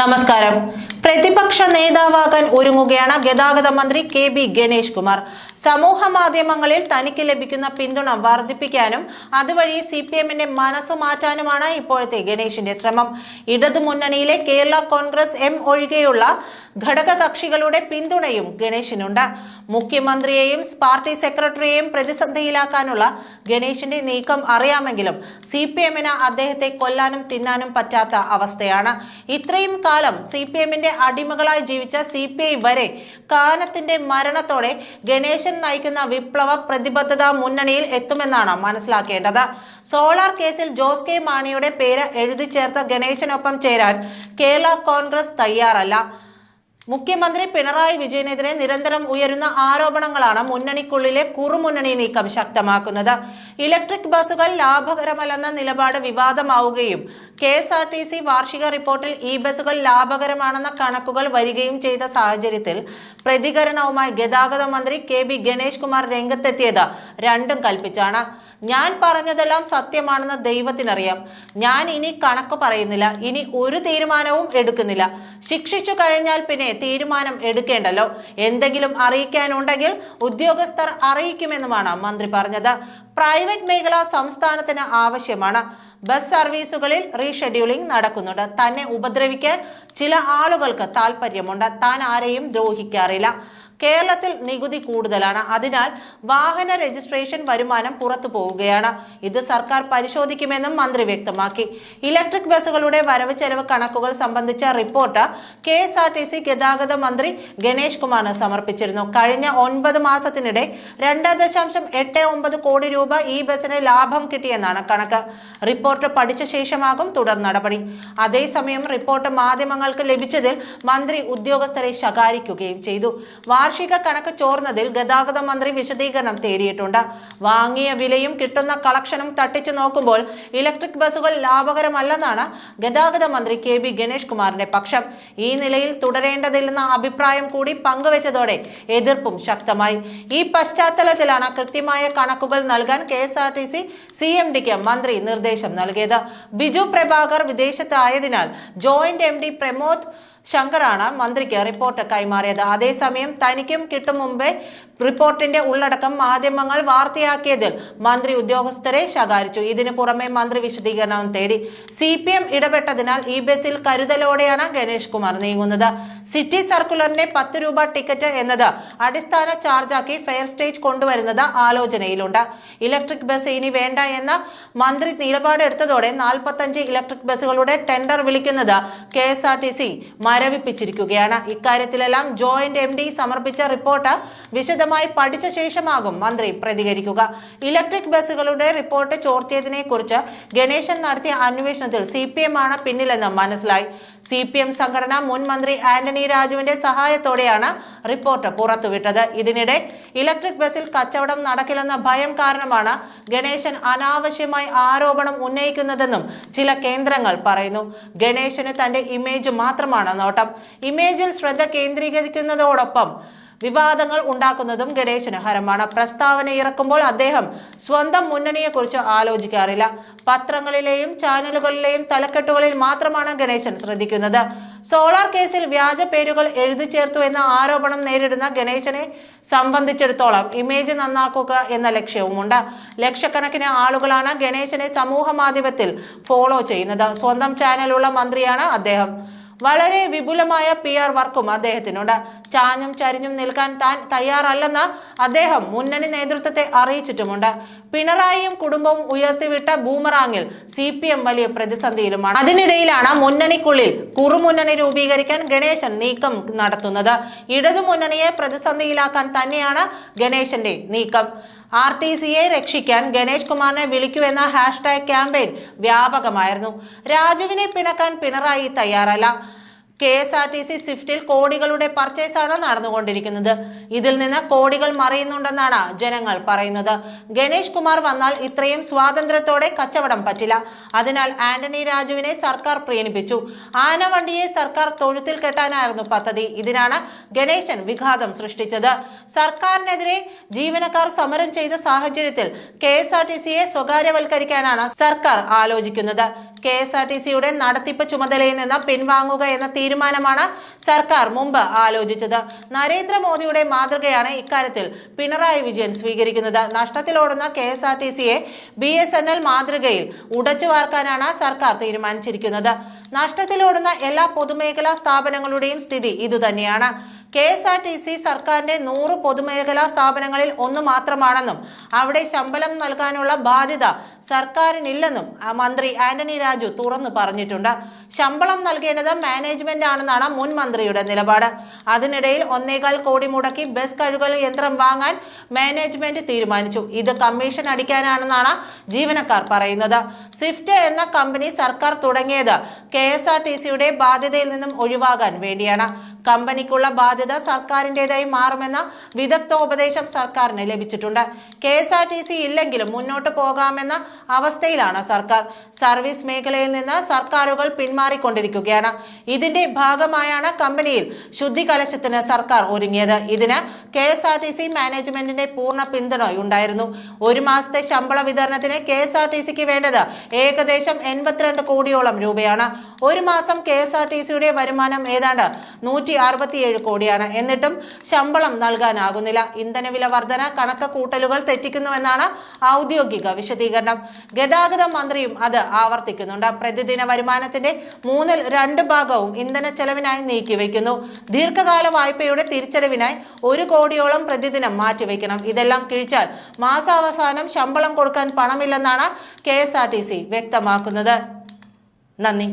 നമസ്കാരം. പ്രതിപക്ഷ നേതാവാകാൻ ഒരുങ്ങുകയാണ് ഗതാഗത മന്ത്രി കെ ബി ഗണേഷ് കുമാർ. സമൂഹ മാധ്യമങ്ങളിൽ തനിക്ക് ലഭിക്കുന്ന പിന്തുണ വർദ്ധിപ്പിക്കാനും അതുവഴി സി പി എമ്മിന്റെ മനസ്സ് മാറ്റാനുമാണ് ഇപ്പോഴത്തെ ഗണേഷിന്റെ ശ്രമം. ഇടതു മുന്നണിയിലെ കേരള കോൺഗ്രസ് എം ഒഴികെയുള്ള ഘടക കക്ഷികളുടെ പിന്തുണയും ഗണേഷിനുണ്ട്. മുഖ്യമന്ത്രിയെയും പാർട്ടി സെക്രട്ടറിയെയും പ്രതിസന്ധിയിലാക്കാനുള്ള ഗണേഷിന്റെ നീക്കം അറിയാമെങ്കിലും സി പി എമ്മിന് അദ്ദേഹത്തെ കൊല്ലാനും തിന്നാനും പറ്റാത്ത അവസ്ഥയാണ്. ഇത്രയും കാലം സി പി എമ്മിന്റെ അടിമകളായി ജീവിച്ച സി പി ഐ വരെ കാനത്തിന്റെ മരണത്തോടെ ഗണേശൻ നയിക്കുന്ന വിപ്ലവ പ്രതിബദ്ധത മുന്നണിയിൽ എത്തുമെന്നാണ് മനസ്സിലാക്കേണ്ടത്. സോളാർ കേസിൽ ജോസ് കെ മാണിയുടെ പേര് എഴുതി ചേർത്ത ഗണേശനൊപ്പം ചേരാൻ കേരള കോൺഗ്രസ് തയ്യാറല്ല. മുഖ്യമന്ത്രി പിണറായി വിജയനെതിരെ നിരന്തരം ഉയരുന്ന ആരോപണങ്ങളാണ് മുന്നണിക്കുള്ളിലെ കുറുമുന്നണി നീക്കം ശക്തമാക്കുന്നത്. ഇലക്ട്രിക് ബസ്സുകൾ ലാഭകരമല്ലെന്ന നിലപാട് വിവാദമാവുകയും K S R T C വാർഷിക റിപ്പോർട്ടിൽ ഈ ബസ്സുകൾ ലാഭകരമാണെന്ന കണക്കുകൾ വരികയും ചെയ്ത സാഹചര്യത്തിൽ പ്രതികരണവുമായി ഗതാഗത മന്ത്രി കെ ബി ഗണേഷ് കുമാർ രംഗത്തെത്തിയത് രണ്ടും കൽപ്പിച്ചാണ്. ഞാൻ പറഞ്ഞതെല്ലാം സത്യമാണെന്ന് ദൈവത്തിനറിയാം. ഞാൻ ഇനി കണക്ക് പറയുന്നില്ല. ഇനി ഒരു തീരുമാനവും എടുക്കുന്നില്ല. ശിക്ഷിച്ചു കഴിഞ്ഞാൽ പിന്നെ തീരുമാനം എടുക്കേണ്ടല്ലോ. എന്തെങ്കിലും അറിയിക്കാനുണ്ടെങ്കിൽ ഉദ്യോഗസ്ഥർ അറിയിക്കുമെന്നുമാണ് മന്ത്രി പറഞ്ഞത്. പ്രൈവറ്റ് മേഖല സംസ്ഥാനത്തിന് ആവശ്യമാണ്. ബസ് സർവീസുകളിൽ റീഷെഡ്യൂളിംഗ് നടക്കുന്നുണ്ട്. തന്നെ ഉപദ്രവിക്കാൻ ചില ആളുകൾക്ക് താല്പര്യമുണ്ട് താൻ ആരെയും ദ്രോഹിക്കാറില്ല. കേരളത്തിൽ നികുതി കൂടുതലാണ്. അതിനാൽ വാഹന രജിസ്ട്രേഷൻ വരുമാനം പുറത്തു പോവുകയാണ്. ഇത് സർക്കാർ പരിശോധിക്കുമെന്നും മന്ത്രി വ്യക്തമാക്കി. ഇലക്ട്രിക് ബസ്സുകളുടെ വരവ് ചെലവ് കണക്കുകൾ സംബന്ധിച്ച report K S R T C ഗതാഗത മന്ത്രി ഗണേഷ് കുമാറിന് സമർപ്പിച്ചിരുന്നു. കഴിഞ്ഞ ഒൻപത് മാസത്തിനിടെ രണ്ട് ദശാംശം എട്ട് ഒമ്പത് കോടി രൂപ ഈ ബസ്സിന് ലാഭം കിട്ടിയെന്നാണ് കണക്ക്. റിപ്പോർട്ട് പഠിച്ച ശേഷമാകും തുടർ നടപടി. അതേസമയം റിപ്പോർട്ട് മാധ്യമങ്ങൾക്ക് ലഭിച്ചതിൽ മന്ത്രി ഉദ്യോഗസ്ഥരെ ശകാരിക്കുകയും ചെയ്തു. കണക്ക് ചോർന്നതിൽ ഗതാഗത മന്ത്രി വിശദീകരണം തേടിയിട്ടുണ്ട്. വാങ്ങിയ വിലയും കിട്ടുന്ന കളക്ഷനും തട്ടിച്ചു നോക്കുമ്പോൾ ഇലക്ട്രിക് ബസ്സുകൾ ലാഭകരമല്ലെന്നാണ് ഗതാഗത മന്ത്രി കെ ബി ഗണേഷ് കുമാറിന്റെ പക്ഷം. ഈ നിലയിൽ തുടരേണ്ടതില്ലെന്ന അഭിപ്രായം കൂടി പങ്കുവച്ചതോടെ എതിർപ്പും ശക്തമായി. ഈ പശ്ചാത്തലത്തിലാണ് കൃത്യമായ കണക്കുകൾ നൽകാൻ K S R T C C M ഡിക്ക് മന്ത്രി നിർദ്ദേശം നൽകിയത്. ബിജു പ്രഭാകർ വിദേശത്തായതിനാൽ ജോയിന്റ് എം ഡി പ്രമോദ് ശങ്കറാണ് മന്ത്രിക്ക് റിപ്പോർട്ട് കൈമാറിയത്. അതേസമയം തനിക്കും കിട്ടും മുമ്പേ റിപ്പോർട്ടിന്റെ ഉള്ളടക്കം മാധ്യമങ്ങൾ വാർത്തയാക്കിയതിൽ മന്ത്രി ഉദ്യോഗസ്ഥരെ ശകാരിച്ചു. ഇതിനു പുറമെ മന്ത്രി വിശദീകരണം തേടി സി ഇടപെട്ടതിനാൽ ഈ ബസിൽ കരുതലോടെയാണ് ഗണേഷ് കുമാർ നീങ്ങുന്നത്. സിറ്റി സർക്കുലറിന്റെ പത്ത് രൂപ ടിക്കറ്റ് എന്നത് അടിസ്ഥാന ചാർജാക്കി ഫെയർ സ്റ്റേജ് കൊണ്ടുവരുന്നത് ആലോചനയിലുണ്ട്. ഇലക്ട്രിക് ബസ് ഇനി വേണ്ട എന്ന മന്ത്രി നിലപാടെടുത്തതോടെ നാൽപ്പത്തഞ്ച് ഇലക്ട്രിക് ബസ്സുകളുടെ ടെൻഡർ വിളിക്കുന്നത് K S R T C മരവിപ്പിച്ചിരിക്കുകയാണ്. ഇക്കാര്യത്തിലെല്ലാം ജോയിന്റ് എം ഡി സമർപ്പിച്ച റിപ്പോർട്ട് വിശദമായി പഠിച്ച ശേഷമാകും മന്ത്രി പ്രതികരിക്കുക. ഇലക്ട്രിക് ബസ്സുകളുടെ റിപ്പോർട്ട് ചോർത്തിയതിനെ കുറിച്ച് ഗണേശൻ നടത്തിയ അന്വേഷണത്തിൽ സി പി എം ആണ് പിന്നിലെന്ന് മനസ്സിലായി. സി പി എം സംഘടന മുൻ മന്ത്രി ആന്റണി രാജുവിന്റെ സഹായത്തോടെയാണ് റിപ്പോർട്ട് പുറത്തുവിട്ടത്. ഇതിനിടെ ഇലക്ട്രിക് ബസിൽ കച്ചവടം നടക്കില്ലെന്ന ഭയം കാരണമാണ് ഗണേശൻ അനാവശ്യമായി ആരോപണം ഉന്നയിക്കുന്നതെന്നും ചില കേന്ദ്രങ്ങൾ പറയുന്നു. ഗണേശന് തന്റെ ഇമേജ് മാത്രമാണ് നോട്ടം. ഇമേജിൽ ശ്രദ്ധ കേന്ദ്രീകരിക്കുന്നതോടൊപ്പം വിവാദങ്ങൾ ഉണ്ടാക്കുന്നതും ഗണേശന് ഹരമാണ്. പ്രസ്താവന ഇറക്കുമ്പോൾ അദ്ദേഹം സ്വന്തം മുന്നണിയെക്കുറിച്ച് ആലോചിക്കാറില്ല. പത്രങ്ങളിലെയും ചാനലുകളിലെയും തലക്കെട്ടുകളിൽ മാത്രമാണ് ഗണേശൻ ശ്രദ്ധിക്കുന്നത്. സോളാർ കേസിൽ വ്യാജ പേരുകൾ എഴുതി ചേർത്തു എന്ന ആരോപണം നേരിടുന്ന ഗണേശനെ സംബന്ധിച്ചിടത്തോളം ഇമേജ് നന്നാക്കുക എന്ന ലക്ഷ്യവുമുണ്ട്. ലക്ഷക്കണക്കിന് ആളുകളാണ് ഗണേശനെ സമൂഹ മാധ്യമത്തിൽ ഫോളോ ചെയ്യുന്നത്. സ്വന്തം ചാനലുള്ള മന്ത്രിയാണ് അദ്ദേഹം. വളരെ വിപുലമായ പി ആർ വർക്കും അദ്ദേഹത്തിനുണ്ട്. ചാഞ്ഞും ചരിഞ്ഞും നിൽക്കാൻ താൻ തയ്യാറല്ലെന്ന് അദ്ദേഹം മുന്നണി നേതൃത്വത്തെ അറിയിച്ചിട്ടുമുണ്ട്. പിണറായിയും കുടുംബവും ഉയർത്തിവിട്ട ബൂമറാങ്ങിൽ സി പി എം വലിയ പ്രതിസന്ധിയിലുമാണ്. അതിനിടയിലാണ് മുന്നണിക്കുള്ളിൽ കുറുമുന്നണി രൂപീകരിക്കാൻ ഗണേശൻ നീക്കം നടത്തുന്നത്. ഇടതു മുന്നണിയെ പ്രതിസന്ധിയിലാക്കാൻ തന്നെയാണ് ഗണേശന്റെ നീക്കം. ആർ ടി സിയെ രക്ഷിക്കാൻ ഗണേഷ് കുമാറിനെ വിളിക്കുമെന്ന ഹാഷ്ടാഗ് ക്യാമ്പയിൻ വ്യാപകമായിരുന്നു. രാജുവിനെ പിണക്കാൻ പിണറായി തയ്യാറല്ല. K S R T C സ്വിഫ്റ്റിൽ കോടികളുടെ പർച്ചേസാണ് നടന്നുകൊണ്ടിരിക്കുന്നത്. ഇതിൽ നിന്ന് കോടികൾ മറിയുന്നുണ്ടെന്നാണ് ജനങ്ങൾ പറയുന്നത്. ഗണേഷ് കുമാർ വന്നാൽ ഇത്രയും സ്വാതന്ത്ര്യത്തോടെ കച്ചവടം പറ്റില്ല. അതിനാൽ ആന്റണി രാജുവിനെ സർക്കാർ പ്രീണിപ്പിച്ചു. ആനവണ്ടിയെ സർക്കാർ തൊഴുത്തിൽ കെട്ടാനായിരുന്നു പദ്ധതി. ഇതിനാണ് ഗണേശൻ വിഘാതം സൃഷ്ടിച്ചത്. സർക്കാരിനെതിരെ ജീവനക്കാർ സമരം ചെയ്ത സാഹചര്യത്തിൽ കെ എസ് ആർ ടി സിയെ സ്വകാര്യവൽക്കരിക്കാനാണ് സർക്കാർ ആലോചിക്കുന്നത്. കെ എസ് ആർ ടി സിയുടെ നടത്തിപ്പ് ചുമതലയിൽ നിന്ന് പിൻവാങ്ങുക എന്ന തീരുമാനമാണ് സർക്കാർ മുമ്പ് ആലോചിച്ചത്. നരേന്ദ്രമോദിയുടെ മാതൃകയാണ് ഇക്കാര്യത്തിൽ പിണറായി വിജയൻ സ്വീകരിക്കുന്നത്. നഷ്ടത്തിലോടുന്ന കെ എസ് ആർ ടി സിയെ ബി എസ് എൻ എൽ മാതൃകയിൽ ഉടച്ചു വാർക്കാനാണ് സർക്കാർ തീരുമാനിച്ചിരിക്കുന്നത്. നഷ്ടത്തിലോടുന്ന എല്ലാ പൊതുമേഖലാ സ്ഥാപനങ്ങളുടെയും സ്ഥിതി ഇതുതന്നെയാണ്. K S R T C സർക്കാരിന്റെ നൂറ് പൊതുമേഖലാ സ്ഥാപനങ്ങളിൽ ഒന്ന് മാത്രമാണെന്നും അവിടെ ശമ്പളം നൽകാനുള്ള ബാധ്യത സർക്കാരിനില്ലെന്നും മന്ത്രി ആന്റണി രാജു തുറന്നു പറഞ്ഞിട്ടുണ്ട്. ശമ്പളം നൽകേണ്ടത് മാനേജ്മെന്റ് ആണെന്നാണ് മുൻ മന്ത്രിയുടെ നിലപാട്. അതിനിടയിൽ ഒന്നേകാൽ കോടി മുടക്കി ബസ് കഴുകൽ യന്ത്രം വാങ്ങാൻ മാനേജ്മെന്റ് തീരുമാനിച്ചു. ഇത് കമ്മീഷൻ അടിക്കാനാണെന്നാണ് ജീവനക്കാർ പറയുന്നത്. സ്വിഫ്റ്റ് എന്ന കമ്പനി സർക്കാർ തുടങ്ങിയത് കെ എസ് ആർ ടി സിയുടെ ബാധ്യതയിൽ നിന്നും ഒഴിവാകാൻ വേണ്ടിയാണ്. കമ്പനിക്കുള്ള ബാധ്യത സർക്കാരിന്റെതായി മാറുമെന്ന വിദഗ്ധോപദേശം സർക്കാരിന് ലഭിച്ചിട്ടുണ്ട്. K S R T C ഇല്ലെങ്കിലും മുന്നോട്ട് പോകാമെന്ന അവസ്ഥയിലാണ് സർക്കാർ. സർവീസ് മേഖലയിൽ നിന്ന് സർക്കാരുകൾ പിന്മാറിക്കൊണ്ടിരിക്കുകയാണ്. ഇതിന്റെ ഭാഗമായാണ് കമ്പനിയിൽ ശുദ്ധി കലശത്തിന് സർക്കാർ ഒരുങ്ങിയത്. ഇതിന് K S R T C മാനേജ്മെന്റിന്റെ പൂർണ പിന്തുണയുണ്ടായിരുന്നു ഒരു മാസത്തെ ശമ്പള വിതരണത്തിന് കെ എസ് ആർ ടി സിക്ക് വേണ്ടത് ഏകദേശം എൺപത്തിരണ്ട് കോടിയോളം രൂപയാണ്. ഒരു മാസം കെ എസ് ആർ ടി സിയുടെ വരുമാനം ഏതാണ്ട് നൂറ്റി അറുപത്തിയേഴ് കോടിയാണ്. എന്നിട്ടും ശമ്പളം നൽകാനാകുന്നില്ല. ഇന്ധനവില വർധന കണക്ക് കൂട്ടലുകൾ തെറ്റിക്കുന്നുവെന്നാണ് ഔദ്യോഗിക വിശദീകരണം. ഗതാഗത മന്ത്രിയും അത് ആവർത്തിക്കുന്നുണ്ട്. പ്രതിദിന വരുമാനത്തിന്റെ മൂന്നിൽ രണ്ട് ഭാഗവും ഇന്ധന ചെലവിനായി നീക്കിവെക്കുന്നു ദീർഘകാല വായ്പയുടെ തിരിച്ചടവിനായി ഒരു കോടിയോളം പ്രതിദിനം മാറ്റിവെക്കണം ഇതെല്ലാം കിഴിച്ചാൽ മാസാവസാനം ശമ്പളം കൊടുക്കാൻ പണമില്ലെന്നാണ് കെ വ്യക്തമാക്കുന്നത്. നന്ദി.